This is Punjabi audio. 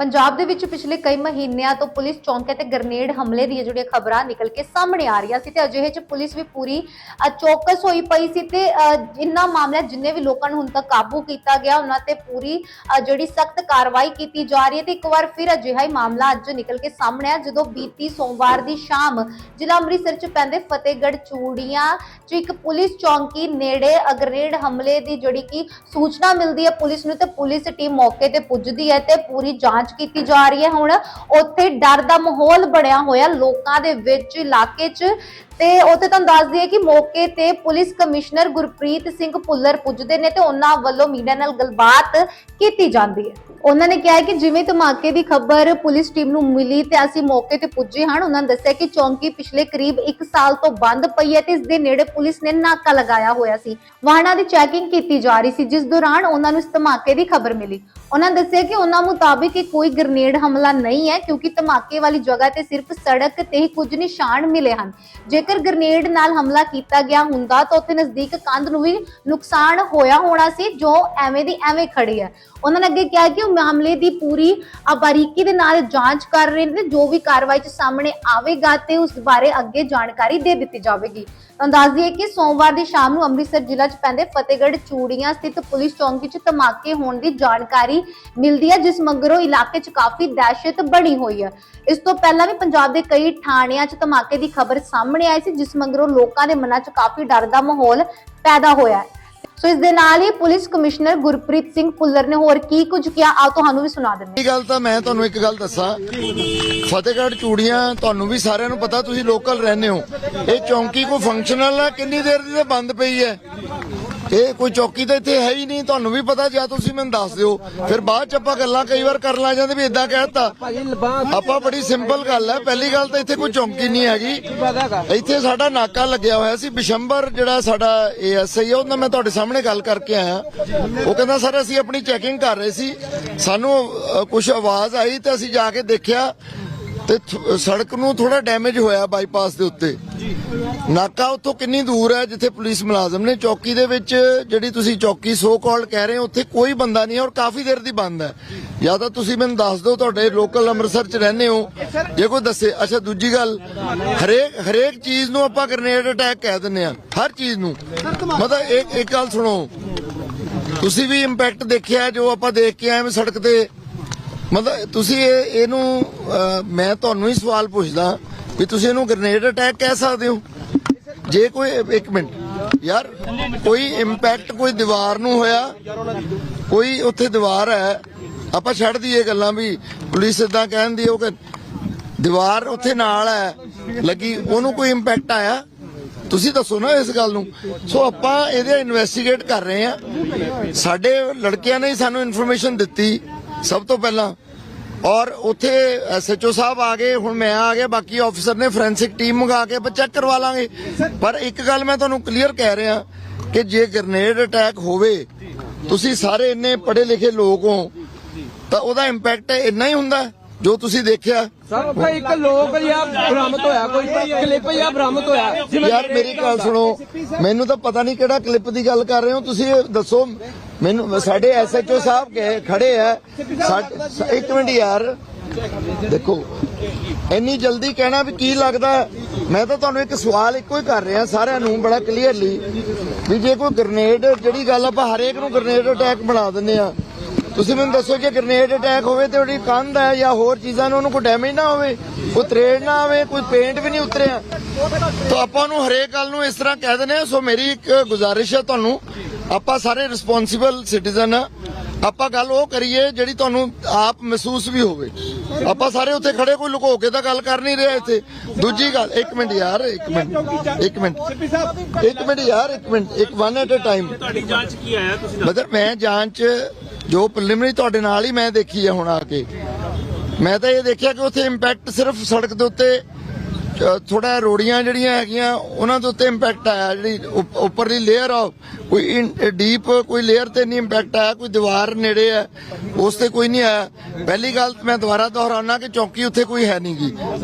ਪੰਜਾਬ ਦੇ ਵਿੱਚ ਪਿਛਲੇ ਕਈ ਮਹੀਨਿਆਂ ਤੋਂ ਪੁਲਿਸ ਚੌਂਕੇ ਤੇ ਗ੍ਰਨੇਡ ਹਮਲੇ ਦੀਆਂ ਜਿਹੜੀਆਂ ਖਬਰਾਂ ਨਿਕਲ ਕੇ ਸਾਹਮਣੇ ਆ ਰਹੀਆਂ ਸੀ ਤੇ ਅਜਿਹੇ ਚ ਪੁਲਿਸ ਵੀ ਪੂਰੀ ਚੌਕਸ ਹੋਈ ਪਈ ਸੀ ਤੇ ਅ, ਇਨ੍ਹਾਂ ਜਿੰਨੇ ਵੀ ਲੋਕਾਂ ਨੂੰ ਹੁਣ ਤੱਕ ਕਾਬੂ ਕੀਤਾ ਗਿਆ ਉਹਨਾਂ ਤੇ ਪੂਰੀ ਜਿਹੜੀ ਸਖਤ ਕਾਰਵਾਈ ਕੀਤੀ ਜਾ ਰਹੀ ਹੈ ਤੇ ਇੱਕ ਵਾਰ ਫਿਰ ਅਜਿਹਾ ਹੀ ਮਾਮਲਾ ਅੱਜ ਨਿਕਲ ਕੇ ਸਾਹਮਣੇ ਆ ਜਦੋਂ ਬੀਤੀ ਸੋਮਵਾਰ ਦੀ ਸ਼ਾਮ ਜ਼ਿਲ੍ਹਾ ਅੰਮ੍ਰਿਤਸਰ ਚ ਪੈਂਦੇ ਫਤਿਹਗੜ੍ਹ ਚੂੜੀਆਂ ਚ ਇੱਕ ਪੁਲਿਸ ਚੌਂਕੀ ਨੇੜੇ ਅਗਰੇਡ ਹਮਲੇ ਦੀ ਜਿਹੜੀ ਕਿ ਸੂਚਨਾ ਮਿਲਦੀ ਹੈ ਪੁਲਿਸ ਨੂੰ ਤੇ ਪੁਲਿਸ ਟੀਮ ਮੌਕੇ ਤੇ ਪੁੱਜਦੀ ਹੈ ਤੇ ਪੂਰੀ ਜਾਂਚ ਕੀਤੀ ਜਾ ਰਹੀ ਹੈ। ਹੁਣ ਉੱਥੇ ਡਰ ਦਾ ਮਾਹੌਲ ਬਣਿਆ ਹੋਇਆ ਲੋਕਾਂ ਦੇ ਵਿੱਚ ਇਲਾਕੇ 'ਚ। ਤੇ ਉੱਥੇ ਤੁਹਾਨੂੰ ਦੱਸ ਦਈਏ ਕਿ ਮੌਕੇ ਤੇ ਪੁਲਿਸ ਕਮਿਸ਼ਨਰ ਗੁਰਪ੍ਰੀਤ ਸਿੰਘ ਪੁੱਲਰ ਪੁੱਜਦੇ ਨੇ ਤੇ ਉਹਨਾਂ ਵੱਲੋਂ ਮੀਡੀਆ ਨਾਲ ਗੱਲਬਾਤ ਕੀਤੀ ਜਾਂਦੀ ਹੈ। ਉਹਨਾਂ ਨੇ ਕਿਹਾ ਕਿ ਜਿਵੇਂ ਧਮਾਕੇ ਦੀ ਖਬਰ ਪੁਲਿਸ ਟੀਮ ਨੂੰ ਮਿਲੀ ਤੇ ਅਸੀਂ ਮੌਕੇ ਤੇ ਪੁੱਜੇ ਹਨ ਉਹਨਾਂ ਨੇ ਦੱਸਿਆ ਕਿ ਚੌਂਕੀ ਪਿਛਲੇ ਕਰੀਬ 1 ਸਾਲ ਤੋਂ ਬੰਦ ਪਈ ਹੈ ਤੇ ਇਸ ਦੇ ਨੇੜੇ ਪੁਲਿਸ ਨੇ ਨਾਕਾ ਲਗਾਇਆ ਹੋਇਆ ਸੀ। ਵਾਹਨਾਂ ਦੀ ਚੈਕਿੰਗ ਕੀਤੀ ਜਾ ਰਹੀ ਸੀ। ਜਿਸ ਦੌਰਾਨ ਉਹਨਾਂ ਨੂੰ ਇਸ ਧਮਾਕੇ ਦੀ ਖਬਰ ਮਿਲੀ। ਉਹਨਾਂ ਦੱਸਿਆ ਕਿ ਉਹਨਾਂ ਮੁਤਾਬਿਕ ਇਹ ਕੋਈ ਗ੍ਰਨੇਡ ਹਮਲਾ ਨਹੀਂ ਹੈ ਕਿਉਂਕਿ ਧਮਾਕੇ ਵਾਲੀ ਜਗ੍ਹਾ ਤੇ ਸਿਰਫ ਸੜਕ ਤੇ ਹੀ ਕੁਝ ਨਿਸ਼ਾਨ ਮਿਲੇ ਹਨ। ਜੇਕਰ ਗ੍ਰਨੇਡ ਨਾਲ ਹਮਲਾ ਕੀਤਾ ਗਿਆ ਹੁੰਦਾ ਤਾਂ ਉੱਥੇ ਨਜ਼ਦੀਕ ਕੰਧ ਨੂੰ ਵੀ ਨੁਕਸਾਨ ਹੋਇਆ ਹੋਣਾ ਸੀ ਜੋ ਐਵੇਂ ਦੀ ਐਵੇਂ ਖੜੀ ਹੈ। ਉਹਨਾਂ ਨੇ ਅੱਗੇ ਕਿਹਾ ਕਿ ਉਹ ਮਾਮਲੇ ਦੀ ਪੂਰੀ ਅ, ਬਾਰੀਕੀ ਦੇ ਨਾਲ ਜਾਂਚ ਕਰ ਰਹੇ ਨੇ ਜੋ ਵੀ ਕਾਰਵਾਈ ਚ ਸਾਹਮਣੇ ਆਵੇਗਾ ਤੇ ਉਸ ਬਾਰੇ ਅੱਗੇ ਜਾਣਕਾਰੀ ਦੇ ਦਿੱਤੀ ਜਾਵੇਗੀ। ਤੁਹਾਨੂੰ ਦੱਸ ਦਈਏ ਕਿ ਸੋਮਵਾਰ ਦੀ ਸ਼ਾਮ ਨੂੰ ਅੰਮ੍ਰਿਤਸਰ ਜ਼ਿਲ੍ਹਾ 'ਚ ਪੈਂਦੇ ਫਤਿਹਗੜ੍ਹ ਚੂੜੀਆਂ ਸਥਿਤ ਪੁਲਿਸ ਚੌਂਕੀ 'ਚ ਧਮਾਕੇ ਹੋਣ ਦੀ ਜਾਣਕਾਰੀ ਮਿਲਦੀ ਹੈ, ਜਿਸ ਮਗਰੋਂ ਇਲਾਕੇ 'ਚ ਕਾਫੀ ਦਹਿਸ਼ਤ ਬਣੀ ਹੋਈ ਹੈ। ਇਸ ਤੋਂ ਪਹਿਲਾਂ ਵੀ ਪੰਜਾਬ ਦੇ ਕਈ ਥਾਣਿਆਂ 'ਚ ਧਮਾਕੇ ਦੀ ਖਬਰ ਸਾਹਮਣੇ ਆਈ ਸੀ, ਜਿਸ ਮਗਰੋਂ ਲੋਕਾਂ ਦੇ ਮਨਾਂ 'ਚ ਕਾਫੀ ਡਰ ਦਾ ਮਾਹੌਲ ਪੈਦਾ ਹੋਇਆ ਹੈ। ਸੋ ਇਸ ਦੇ ਨਾਲ ਹੀ ਪੁਲਿਸ ਕਮਿਸ਼ਨਰ ਗੁਰਪ੍ਰੀਤ ਸਿੰਘ ਪੁੱਲਰ ਨੇ ਹੋਰ ਕੀ ਕੁਝ ਕਿਹਾ ਆ ਤੁਹਾਨੂੰ ਵੀ ਸੁਣਾ ਦਿੰਦੇ ਇਹ ਗੱਲ ਤਾਂ ਮੈਂ ਤੁਹਾਨੂੰ ਇੱਕ ਗੱਲ ਦੱਸਾਂ। ਫਤਿਹਗੜ੍ਹ ਚੂੜੀਆਂ, ਤੁਹਾਨੂੰ ਵੀ ਸਾਰਿਆਂ ਨੂੰ ਪਤਾ, ਤੁਸੀਂ ਲੋਕਲ ਰਹਿੰਦੇ ਹੋ। ਇਹ ਚੌਂਕੀ ਕੋਈ ਫੰਕਸ਼ਨਲ ਹੈ? ਕਿੰਨੀ ਦੇਰ ਦੀ ਤੇ ਬੰਦ ਪਈ ਹੈ? ਇਹ ਕੋਈ ਚੌਕੀ ਤਾਂ ਇੱਥੇ ਹੈ ਹੀ ਨਹੀਂ ਤੁਹਾਨੂੰ ਵੀ ਪਤਾ ਜਾਂ ਤੁਸੀਂ ਮੈਨੂੰ ਦੱਸ ਦਿਓ। ਫਿਰ ਬਾਅਦ ਚ ਆਪਾਂ ਗੱਲਾਂ ਕਈ ਵਾਰ ਕਰਨ ਲੱਗ ਜਾਂਦੇ ਵੀ ਇਦਾਂ ਕਹਿਤਾ। ਆਪਾਂ ਬੜੀ ਸਿੰਪਲ ਗੱਲ ਹੈ ਪਹਿਲੀ ਗੱਲ ਤਾਂ ਇੱਥੇ ਕੋਈ ਚੌਂਕੀ ਨਹੀਂ ਹੈਗੀ। ਇੱਥੇ ਸਾਡਾ ਨਾਕਾ ਲੱਗਿਆ ਹੋਇਆ ਸੀ ਬਿਸ਼ੰਬਰ ਜਿਹੜਾ ਸਾਡਾ ਏਐਸਆਈ ਹੈ ਉਹਨਾਂ ਮੈਂ ਤੁਹਾਡੇ ਸਾਹਮਣੇ ਗੱਲ ਕਰਕੇ ਆਇਆ। ਉਹ ਕਹਿੰਦਾ ਸਰ ਅਸੀਂ ਆਪਣੀ ਚੈਕਿੰਗ ਕਰ ਰਹੇ ਸੀ। ਸਾਨੂੰ ਕੁਝ ਆਵਾਜ਼ ਆਈ ਤੇ ਅਸੀਂ ਜਾ ਕੇ ਦੇਖਿਆ। ਤੇ ਸੜਕ ਨੂੰ ਥੋੜਾ ਡੈਮੇਜ ਹੋਇਆ ਬਾਈਪਾਸ ਦੇ ਉੱਤੇ। ਨਾਕਾ ਉੱਥੋਂ ਕਿੰਨੀ ਦੂਰ ਹੈ ਜਿੱਥੇ ਪੁਲਿਸ ਮੁਲਾਜ਼ਮ ਨੇ? ਚੌਕੀ ਦੇ ਵਿੱਚ ਜਿਹੜੀ ਤੁਸੀਂ ਚੌਕੀ ਸੋ ਕਾਲਡ ਕਹਿ ਰਹੇ ਹੋ ਉੱਥੇ ਕੋਈ ਬੰਦਾ ਨਹੀਂ ਹੈ ਔਰ ਕਾਫੀ ਦੇਰ ਦੀ ਬੰਦ ਹੈ। ਜਾਂ। ਤਾਂ ਤੁਸੀਂ ਮੈਨੂੰ ਦੱਸ ਦਿਓ ਤੁਹਾਡੇ ਲੋਕਲ ਅੰਮ੍ਰਿਤਸਰ ਚ ਰਹਿੰਦੇ ਹੋ। ਜੇ ਕੋਈ ਦੱਸੇ ਅੱਛਾ ਦੂਜੀ ਗੱਲ ਹਰੇਕ ਹਰੇਕ ਚੀਜ਼ ਨੂੰ ਆਪਾਂ ਗ੍ਰਨੇਡ ਅਟੈਕ ਕਹਿ ਦਿੰਦੇ ਆ ਹਰ ਚੀਜ਼ ਨੂੰ। ਮਤਲਬ ਇੱਕ ਇੱਕ ਗੱਲ ਸੁਣੋ। ਤੁਸੀਂ ਵੀ ਇੰਪੈਕਟ ਦੇਖਿਆ ਜੋ ਆਪਾਂ ਦੇਖ ਕੇ ਆਏ ਸੜਕ ਤੇ ਮਤਲਬ ਤੁਸੀਂ ਇਹ ਇਹਨੂੰ ਮੈਂ ਤੁਹਾਨੂੰ ਹੀ ਸਵਾਲ ਪੁੱਛਦਾ ਵੀ ਤੁਸੀਂ ਇਹਨੂੰ ਗ੍ਰਨੇਡ ਅਟੈਕ ਕਹਿ ਸਕਦੇ ਹੋ? ਜੇ ਕੋਈ, ਇੱਕ ਮਿੰਟ। ਯਾਰ, ਕੋਈ ਇੰਪੈਕਟ ਕੋਈ ਦੀਵਾਰ ਨੂੰ ਹੋਇਆ? ਕੋਈ ਉੱਥੇ ਦੀਵਾਰ ਹੈ? ਆਪਾਂ ਛੱਡ ਦਈਏ ਗੱਲਾਂ ਵੀ, ਪੁਲਿਸ ਇਦਾਂ ਕਹਿੰਦੀ ਉਹ ਕਿ ਦੀਵਾਰ ਉੱਥੇ ਨਾਲ ਹੈ, ਲੱਗੀ, ਉਹਨੂੰ ਕੋਈ ਇੰਪੈਕਟ ਆਇਆ? ਤੁਸੀਂ ਦੱਸੋ ਨਾ ਇਸ ਗੱਲ ਨੂੰ। ਸੋ ਆਪਾਂ ਇਹਦੇ ਇਨਵੈਸਟੀਗੇਟ ਕਰ ਰਹੇ ਆ ਸਾਡੇ ਲੜਕਿਆਂ ਨੇ ਹੀ ਸਾਨੂੰ ਇਨਫੋਰਮੇਸ਼ਨ ਦਿੱਤੀ। ਸਭ ਤੋਂ ਪਹਿਲਾਂ। ਔਰ ਉੱਥੇ ਐਸਐਚਓ ਸਾਹਿਬ ਆ ਗਏ, ਹੁਣ ਮੈਂ ਆ ਗਿਆ, ਬਾਕੀ ਆਫੀਸਰ ਨੇ ਫੋਰੈਂਸਿਕ ਟੀਮ ਮੰਗਾ ਕੇ ਆਪਾਂ ਚੈੱਕ ਕਰਵਾ ਲਾਂਗੇ। ਪਰ ਇੱਕ ਗੱਲ ਮੈਂ ਤੁਹਾਨੂੰ ਕਲੀਅਰ ਕਹਿ ਰਿਹਾ ਕਿ ਜੇ ਗ੍ਰਨੇਡ ਅਟੈਕ ਹੋਵੇ, ਤੁਸੀਂ ਸਾਰੇ ਇੰਨੇ ਪੜ੍ਹੇ ਲਿਖੇ ਲੋਕ ਹੋ, ਤਾਂ ਉਹਦਾ ਇੰਪੈਕਟ ਇੰਨਾ ਹੀ ਹੁੰਦਾ। ਜੋ ਤੁਸੀਂ ਦੇਖਿਆ ਸਰ ਉੱਥੇ ਇੱਕ ਲੋਕ ਜਾਂ ਬਰਾਮਦ ਹੋਇਆ ਕੋਈ ਕਲਿੱਪ ਜਾਂ ਬਰਾਮਦ ਹੋਇਆ। ਯਾਰ ਮੇਰੀ ਗੱਲ ਸੁਣੋ ਮੈਨੂੰ ਤਾਂ ਪਤਾ ਨਹੀਂ ਕਿਹੜਾ ਕਲਿੱਪ ਦੀ ਗੱਲ ਕਰ ਰਹੇ ਹੋ। ਤੁਸੀਂ ਇਹ ਦੱਸੋ ਮੈਨੂੰ ਸਾਡੇ ਐਸਐਚਓ ਸਾਹਿਬ ਗਏ ਖੜੇ ਆ। ਇੱਕ ਮਿੰਟ ਯਾਰ ਦੇਖੋ ਇੰਨੀ ਜਲਦੀ ਕਹਿਣਾ ਵੀ ਕੀ ਲੱਗਦਾ? ਮੈਂ ਤਾਂ ਤੁਹਾਨੂੰ ਇੱਕ ਸਵਾਲ ਇੱਕੋ ਹੀ ਕਰ ਰਿਹਾ ਸਾਰਿਆਂ ਨੂੰ ਬੜਾ ਕਲੀਅਰਲੀ ਵੀ ਜੇ ਕੋਈ ਗ੍ਰਨੇਡ ਜਿਹੜੀ ਗੱਲ ਆਪਾਂ ਹਰੇਕ ਨੂੰ ਗ੍ਰਨੇਡ ਅਟੈਕ ਬਣਾ ਦਿੰਦੇ ਆ ਤੁਸੀਂ ਮੈਨੂੰ ਦੱਸੋ ਕਿ ਗ੍ਰਨੇਡ ਅਟੈਕ ਹੋਵੇ ਤੇ ਉਹਦੀ ਕੰਧ ਹੈ ਜਾਂ ਹੋਰ ਚੀਜ਼ਾਂ ਨੂੰ ਉਹਨੂੰ ਕੋਈ ਡੈਮੇਜ ਨਾ ਹੋਵੇ ਕੋਈ ਤਰੇੜ ਨਾ ਆਵੇ ਕੋਈ ਪੇਂਟ ਵੀ ਨਹੀਂ ਉਤਰਿਆ। ਤਾਂ ਆਪਾਂ ਨੂੰ ਹਰੇਕ ਗੱਲ ਨੂੰ ਇਸ ਤਰ੍ਹਾਂ ਕਹਿ ਦਿੰਦੇ ਆ ਸੋ ਮੇਰੀ ਇੱਕ ਗੁਜ਼ਾਰਿਸ਼ ਹੈ ਤੁਹਾਨੂੰ ਆਪਾਂ ਸਾਰੇ ਰਿਸਪੌਂਸਿਬਲ ਸਿਟੀਜ਼ਨ ਆ ਆਪਾਂ ਗੱਲ ਉਹ ਕਰੀਏ ਜਿਹੜੀ ਤੁਹਾਨੂੰ ਆਪ ਮਹਿਸੂਸ ਵੀ ਹੋਵੇ। ਆਪਾਂ ਸਾਰੇ ਉੱਥੇ ਖੜੇ ਕੋਈ ਲੁਕੋ ਕੇ ਤਾਂ ਗੱਲ ਕਰ ਨਹੀਂ ਰਿਹਾ ਇੱਥੇ। ਦੂਜੀ ਗੱਲ ਇੱਕ ਮਿੰਟ ਯਾਰ ਇੱਕ ਮਿੰਟ ਇੱਕ ਮਿੰਟ ਇੱਕ ਮਿੰਟ ਯਾਰ ਇੱਕ ਮਿੰਟ ਇੱਕ ਵਨ ਐਟ ਅ ਟਾਈਮ ਤੁਹਾਡੀ ਜਾਂਚ ਕੀ ਆਇਆ ਤੁਸੀਂ ਮਤਲਬ ਮੈਂ ਜਾਂਚ ਜੋ ਪ੍ਰੀਲਿਮਿਨਰੀ ਤੁਹਾਡੇ ਨਾਲ ਹੀ ਮੈਂ ਦੇਖੀ ਹੈ ਹੁਣ ਆ ਕੇ। ਮੈਂ ਤਾਂ ਇਹ ਦੇਖਿਆ ਕਿ ਉੱਥੇ ਇੰਪੈਕਟ ਸਿਰਫ ਸੜਕ ਦੇ ਉੱਤੇ ਥੋੜਾ ਰੋੜੀਆਂ ਜਿਹੜੀਆਂ ਹੈਗੀਆਂ, ਉਹਨਾਂ ਦੇ ਉੱਤੇ ਇੰਪੈਕਟ ਆਇਆ, ਜਿਹੜੀ ਉੱਪ- ਉੱਪਰਲੀ ਲੇਅਰ ਆ ਕੋਈ ਡੀਪ ਕੋਈ ਲੇਅਰ ਤੇ ਨਹੀਂ ਇੰਪੈਕਟ ਆਇਆ, ਕੋਈ ਦੀਵਾਰ ਨੇੜੇ ਹੈ ਉਸ ਤੇ ਕੋਈ ਨਹੀਂ ਆਇਆ। ਪਹਿਲੀ ਗੱਲ ਮੈਂ ਦੁਬਾਰਾ ਦੁਹਰਾਉਣਾ ਕਿ ਚੌਕੀ ਉੱਥੇ ਕੋਈ ਹੈ ਨਹੀਂਗੀ